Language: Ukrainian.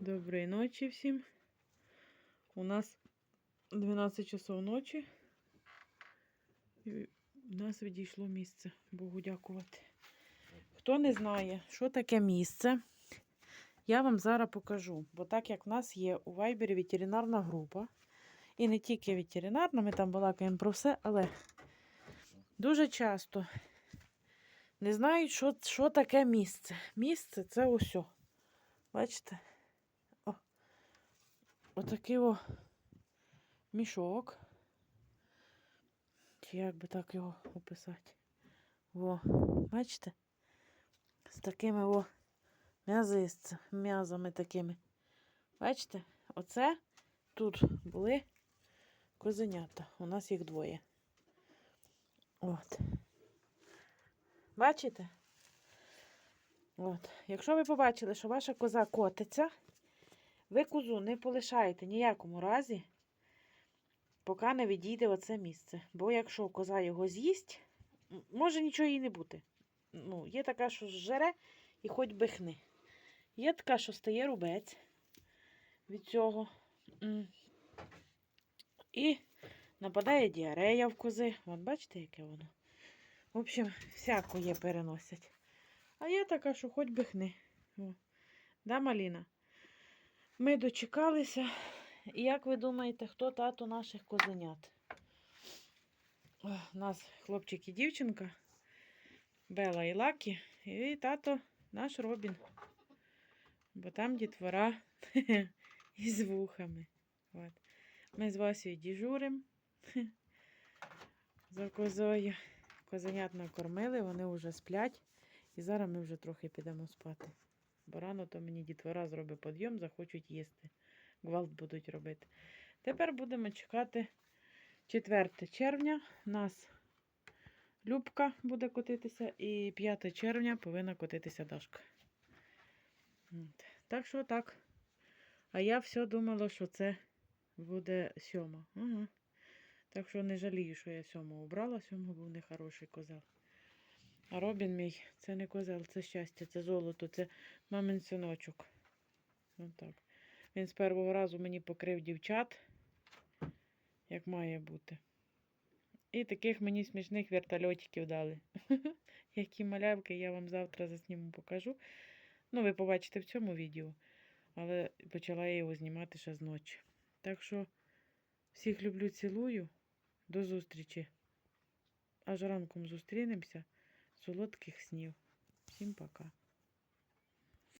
Доброї ночі всім. У нас 12 часов ночі. І в нас відійшло місце. Богу дякувати. Хто не знає, що таке місце, я вам зараз покажу. Бо так як в нас є у Вайбері ветеринарна група, і не тільки ветеринарна, ми там балакаємо про все, але дуже часто не знають, що, що таке місце. Місце це ось. Бачите? Отакий о мішок. Чи як би так його описати? О, бачите? З такими о м'язами такими. Бачите? Оце тут були козенята. У нас їх двоє. От. Бачите? От. Якщо ви побачили, що ваша коза котиться, ви козу не полишаєте ніякому разі, поки не відійде оце місце. Бо якщо коза його з'їсть, може нічого їй не бути. Ну, є така, що зжере і хоч би хни. Є така, що стає рубець від цього. І нападає діарея в кози. Вон, бачите, яке воно? В общем, всяко є переносять. А є така, що хоч би хни. О. Да, Маліна? Ми дочекалися. І як ви думаєте, хто тато наших козенят? У нас хлопчик і дівчинка. Бела і Лакі. І тато наш Робін. Бо там дітвора із вухами. От. Ми з Васею діжуримо за козою. Козенят накормили, вони вже сплять. І зараз ми вже трохи підемо спати. Бо рано то мені дітвора зробить підйом, захочуть їсти. Гвалт будуть робити. Тепер будемо чекати 4 червня. У нас Любка буде котитися, і 5 червня повинна котитися Дашка. Так що так. А я все думала, що це буде сьома. Ага. Так що не жалію, що я сьому обрала. Сьома був нехороший козел. А Робін мій, це не козел, це щастя, це золото, це мамин синочок. Отак. Він з першого разу мені покрив дівчат, як має бути. І таких мені смішних вертольотиків дали. Які малявки, я вам завтра засніму покажу. Ну, ви побачите в цьому відео. Але почала я його знімати ще з ночі. Так що всіх люблю, цілую. До зустрічі. Аж ранком зустрінемося. Солодких снів. Всім пока.